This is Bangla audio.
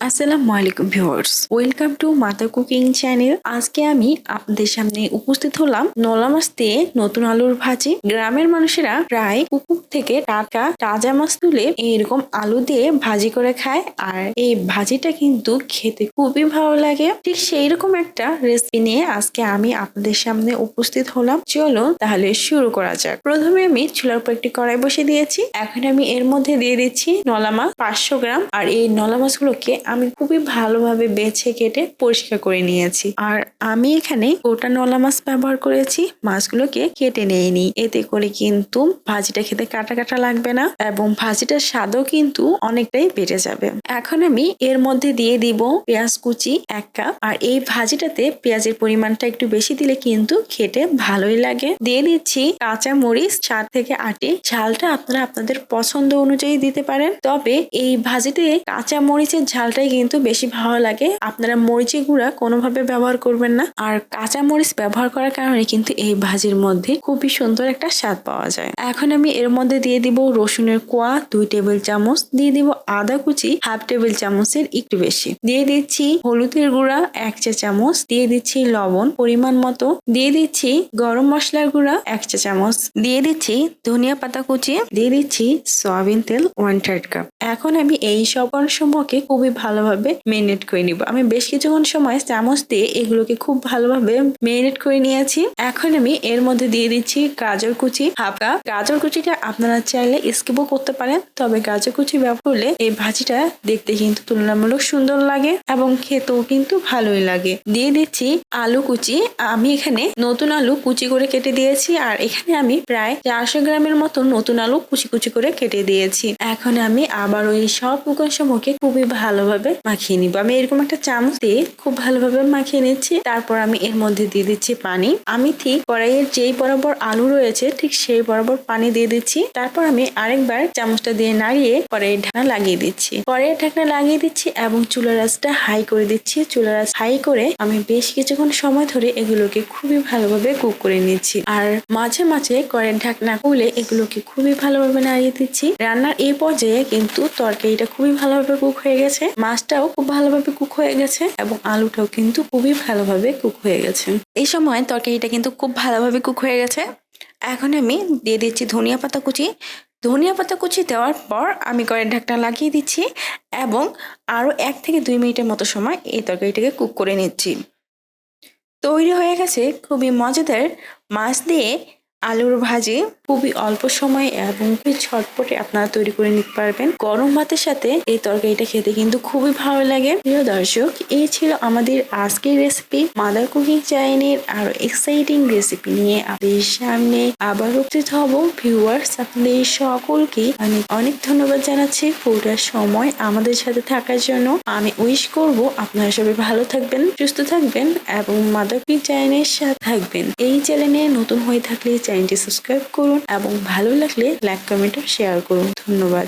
আসসালামু আলাইকুম viewers. Welcome to Mata cooking channel. আজকে আমি আপনাদের সামনে উপস্থিত হলাম নলা মাছ দিয়ে নতুন আলুর ভাজি। গ্রামের মানুষেরা প্রায় পুকুর থেকে টাটকা তাজা মাছ তুলে এরকম আলু দিয়ে ভাজি করে খায়। আর এই ভাজিটা কিন্তু খেতে খুবই ভালো লাগে। ঠিক সেই রকম একটা রেসিপি নিয়ে আজকে আমি আপনাদের সামনে উপস্থিত হলাম। চলো তাহলে শুরু করা যাক। প্রথমে আমি চুলার উপর একটি কড়াই বসে দিয়েছি। এখন আমি এর মধ্যে দিয়ে দিচ্ছি নলা মাছ পাঁচশো গ্রাম। আর এই নলা মাছগুলোকে আমি খুবই ভালোভাবে বেছে কেটে পরিষ্কার করে নিয়েছি। আর আমি এখানে গোটা নলা মাছ ব্যবহার করেছি, মাছগুলোকে কেটে নিইনি। এতে করে কিন্তু ভাজিটা খেতে কাটা কাটা লাগবে না এবং ভাজিটার স্বাদও কিন্তু অনেকটাই বেড়ে যাবে। এখন আমি এর মধ্যে দিয়ে দিব পেঁয়াজ কুচি এক কাপ। আর এই ভাজিটাতে পেঁয়াজের পরিমাণটা একটু বেশি দিলে কিন্তু খেতে ভালোই লাগে। দিয়ে দিচ্ছি কাঁচা মরিচ চার থেকে আটটি ঝালটা আপনারা আপনাদের পছন্দ অনুযায়ী দিতে পারেন। তবে এই ভাজিতে কাঁচা মরিচের ঝালটাই কিন্তু বেশি ভালো লাগে। আপনারা মরিচের গুঁড়া কোনোভাবে ব্যবহার করবেন না। আর কাঁচা মরিচ ব্যবহার করার কারণে কিন্তু এই ভাজির মধ্যে খুবই সুন্দর একটা স্বাদ পাওয়া যায়। এখন আমি এর মধ্যে দিয়ে দিব রসুনের কোয়া, দুই টেবিল চামচ। দিয়ে দিব আদা কুচি, হাফ টেবিল চামচের একটু বেশি। দিয়ে দিচ্ছি হলুদের গুঁড়া, এক চা চামচ। দিয়ে দিচ্ছি লবণ পরিমাণ মতো। দিয়ে দিচ্ছি গরম মশলার গুঁড়া, এক চা চামচ। দিয়ে দিচ্ছি ধনিয়া পাতা কুচি। দিয়ে দিচ্ছি সয়াবিন তেল ওয়ান থার্ড কাপ এখন আমি এই সব সমূহকে খুবই ভালোভাবে মেরিনেট করে নিব। আমি বেশ কিছুক্ষণ সময় চামচ দিয়ে এগুলোকে খুব ভালোভাবে মেরিনেট করে নিয়েছি। এখন আমি এর মধ্যে দিয়ে দিচ্ছি গাজর কুচি, হাফ কাপ। গাজর কুচিটা আপনারা চাইলে স্কিপও করতে পারেন, তবে গাজর কুচি ব্যবহার করলে এই ভাজিটা দেখতে কিন্তু তুলনামূলক সুন্দর লাগে এবং খেতেও কিন্তু ভালোই লাগে। দিয়ে দিচ্ছি আলু কুচি। আমি এখানে নতুন আলু কুচি করে কেটে দিয়েছি আর এখানে আমি প্রায় চারশো গ্রামের মতো নতুন আলু কুচি কুচি করে কেটে দিয়েছি। এখন আমি আবার ওই সব সমূহকে খুবই ভালোভাবে মাখিয়ে নিব। আমি এরকম একটা চামচ দিয়ে খুব ভালোভাবে মাখিয়ে নিচ্ছি। তারপর আমি এর মধ্যে দিয়ে দিচ্ছি পানি। আমি ঠিক কড়াইয়ের যেই বরাবর আলু রয়েছে, ঠিক সেই বরাবর পানি দিয়ে দিচ্ছি। তারপর আমি আরেকবার চামচটা দিয়ে নাড়িয়ে কড়াইয়ের ঢাকনা লাগিয়ে দিচ্ছি। কড়াইয়ের ঢাকনা লাগিয়ে দিচ্ছি এবং চুলার আঁচটা হাই করে দিচ্ছি। চুলার আঁচ হাই করে আমি বেশ কিছুক্ষণ সময় ধরে এগুলোকে খুবই ভালোভাবে কুক করে নিচ্ছি। আর মাঝে মাঝে কড়াইয়ের ঢাকনা খুলে এগুলোকে খুবই ভালোভাবে নাড়িয়ে দিচ্ছি। রান্নার এই পর্যায়ে কিন্তু তরকারিটা খুবই ভালোভাবে কুক হয়ে গেছে। মাছটাও খুব ভালোভাবে কুক হয়ে গেছে এবং আলুটাও কিন্তু খুবই ভালোভাবে কুক হয়ে গেছে। এই সময় তরকারিটা কিন্তু খুব ভালোভাবে কুক হয়ে গেছে। এখন আমি দিয়ে দিচ্ছি ধনিয়া পাতা কুচি। ধনিয়া পাতা কুচি দেওয়ার পর আমি কড়াইয়ের ঢাকনা লাগিয়ে দিচ্ছি এবং আরও এক থেকে দুই মিনিটের মতো সময় এই তরকারিটাকে কুক করে নিচ্ছি। তৈরি হয়ে গেছে খুবই মজাদার মাছ দিয়ে আলুর ভাজি খুবই অল্প সময় এবং খুবই ছটপটে আপনারা তৈরি করে নিতে পারবেন। গরম ভাতের সাথে এই তরকারিটা খেতে কিন্তু খুবই ভালো লাগে। প্রিয় দর্শক, এই ছিল আমাদের আজকের রেসিপি মাদার কুকিং চ্যানেলের আরও এক্সাইটিং রেসিপি নিয়ে আপনাদের সামনে আবার উপস্থিত হব। ভিউয়ার্স আপনাদের সকলকে অনেক অনেক ধন্যবাদ জানাচ্ছি পুরো সময় আমাদের সাথে থাকার জন্য। আমি উইশ করব আপনারা সবাই ভালো থাকবেন, সুস্থ থাকবেন এবং মাদার কুকিং চ্যানেলের সাথে থাকবেন। এই চ্যানেলে নতুন হয়ে থাকলে চ্যানেলটি সাবস্ক্রাইব করুন এবং ভালো লাগলে লাইক কমেন্ট শেয়ার করুন। ধন্যবাদ।